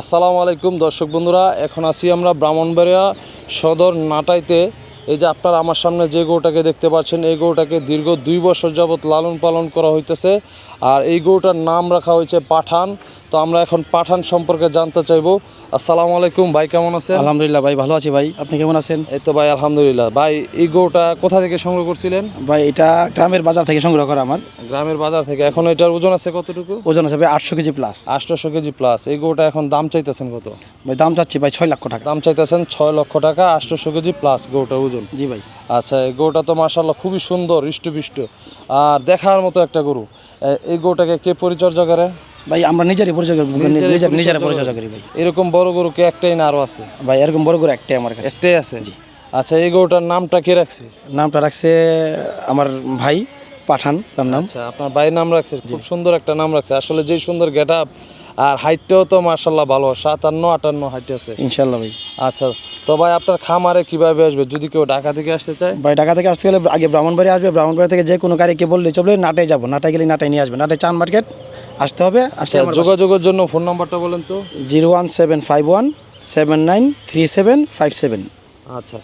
আসসালামু আলাইকুম দর্শক বন্ধুরা, এখন আছি আমরা ব্রাহ্মণবাড়িয়া সদর নাটাইতে। এই যে আপনারা আমার সামনে যে গরুটাকে দেখতে পাচ্ছেন, এই গরুটাকে দীর্ঘ দুই বছর যাবৎ লালন পালন করা হইতেছে। আর এই গরুটার নাম রাখা হয়েছে পাঠান। তো আমরা এখন পাঠান সম্পর্কে জানতে চাইব। আসসালামু আলাইকুম ভাই কেমন আছেন? আলহামদুলিল্লাহ ভাই ভালো আছি ভাই। আপনি কেমন আছেন? এই তো ভাই আলহামদুলিল্লাহ। ভাই এই গরুটা কোথা থেকে সংগ্রহ করছিলেন? ভাই এটা গ্রামের বাজার থেকে সংগ্রহ করা আমার। গ্রামের বাজার থেকে। এখন এটার ওজন আছে কতটুকু? ওজন আছে ভাই আটশো কেজি প্লাস আটশোশো কেজি প্লাস এই গরুটা এখন দাম চাইতেছেন কত? ভাই দাম চাচ্ছি ভাই ছয় লক্ষ টাকা। দাম চাইতেছেন ছয় লক্ষ টাকা আটশোশো কেজি প্লাস গরুটার ওজন। জি ভাই। আচ্ছা এই গরুটা তো মার্শাল্লাহ খুবই সুন্দর হৃষ্টপুষ্ট। আর দেখার মতো একটা গরু। এই গরুটাকে কে পরিচর্যা করে? ভাই আমরা নিজেরই পরিচয় করি নিজের নিজের পরিচর্যা করি ভাই। এরকম বড় গরু কে একটাই না আরও আছে? ভাই এরকম বড় করে একটাই আমার কাছে। একটাই আছে? আচ্ছা এই গরুটার নামটা কে রাখছে? নামটা রাখছে আমার ভাই পাঠান তার নাম। আচ্ছা আপনার ভাইয়ের নাম রাখছে? খুব সুন্দর একটা নাম রাখছে। আসলে যেই সুন্দর গেট আপ আর হাইটটাও তো মার্শাল্লাহ ভালো। সাতান্ন আটান্ন হাইট আছে। ইনশাল্লাহ ভাই। আচ্ছা তো ভাই আপনার খামারে কীভাবে আসবে? যদি কেউ ঢাকা থেকে আসতে চায়? ভাই ঢাকা থেকে আসতে গেলে আগে ব্রাহ্মণবাড়ি আসবে। ব্রাহ্মণবাড়ি থেকে যে কোনো গাড়িকে বললে চলবে নাটাই যাব। নাটাই গেলে নাটাই নিয়ে আসবে। নাটাই চান মার্কেট আসতে হবে আচ্ছা যোগাযোগের জন্য ফোন নাম্বারটা বলেন তো। Zero one seven five one seven nine three seven five seven. আচ্ছা।